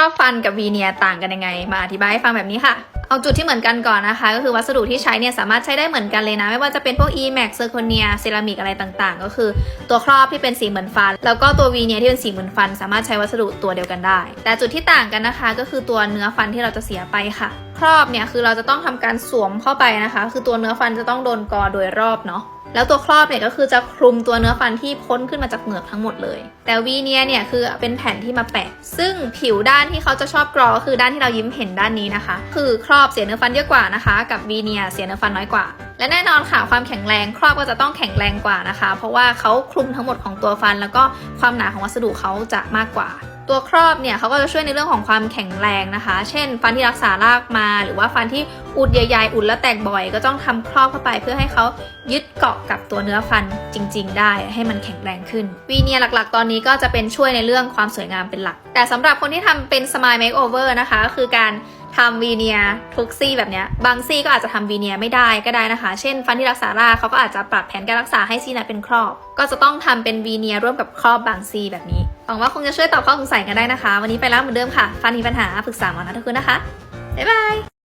รอบฟันกับวีเนียต่างกันยังไง มาอธิบายให้ฟังแบบนี้ค่ะ เอาจุดที่เหมือนกันก่อนนะคะ ก็คือวัสดุที่ใช้เนี่ยสามารถใช้ได้เหมือนกันเลยนะ ไม่ว่าจะเป็นพวก e-max เซอร์โคเนียเซรามิกอะไรต่างๆ ก็คือตัวครอบที่เป็นสีเหมือนฟัน แล้วก็ตัววีเนียที่เป็นสีเหมือนฟัน สามารถใช้วัสดุตัวเดียวกันได้ แต่จุดที่ต่างกันนะคะ ก็คือตัวเนื้อฟันที่เราจะเสียไปค่ะ ครอบเนี่ยคือเราจะต้องทำการสวมเข้าไปนะคะ คือตัวเนื้อฟันจะต้องโดนกอโดยรอบเนาะ แล้วตัวครอบเนี่ยก็คือจะคลุมตัวเนื้อฟันที่พ้นขึ้นมาจากเหงือกทั้งหมดเลย แต่วีเนียเนี่ยคือเป็นแผ่นที่มาแปะ ซึ่งผิวด้านที่เขาจะชอบกรอก็คือด้านที่เรายิ้มเห็นด้านนี้นะคะ คือครอบเสียเนื้อฟันเยอะกว่านะคะ กับวีเนียเสียเนื้อฟันน้อยกว่า และแน่นอนค่ะความแข็งแรงครอบก็จะต้องแข็งแรงกว่านะคะ เพราะว่าเขาคลุมทั้งหมดของตัวฟัน แล้วก็ความหนาของวัสดุเขาจะมากกว่า ตัวครอบเนี่ยเขาก็จะช่วยในเรื่องของความแข็งแรงนะคะ เช่น ฟันที่รักษารากมา หรือว่าฟันที่อุดใหญ่ๆอุดแล้วแตกบ่อย ก็ต้องทำครอบเข้าไปเพื่อให้เขายึดเกาะกับตัวเนื้อฟันจริง ๆ ได้ให้มันแข็งแรงขึ้น วีเนียหลักๆ ตอนนี้ก็จะเป็นช่วยในเรื่องความสวยงามเป็นหลัก แต่สำหรับคนที่ทำเป็น Smile Makeover นะคะก็คือการทำวีเนียทุกซี่แบบนี้บางซี่ก็อาจจะทำวีเนียไม่ได้ก็ได้นะคะ เช่น ฟันที่รักษารากเขาก็อาจจะปรับแผนการรักษาให้ซี่นั้นเป็นครอบ ก็จะต้องทำเป็นวีเนียร่วมกับครอบบางซี่แบบนี้ วังว่าคงจะช่วยตอบข้อสงสัยกันได้นะคะ วันนี้ไปแล้วเหมือนเดิมค่ะฟันมีปัญหาปรึกษาหมอนะทุกคนนะคะบ๊ายบาย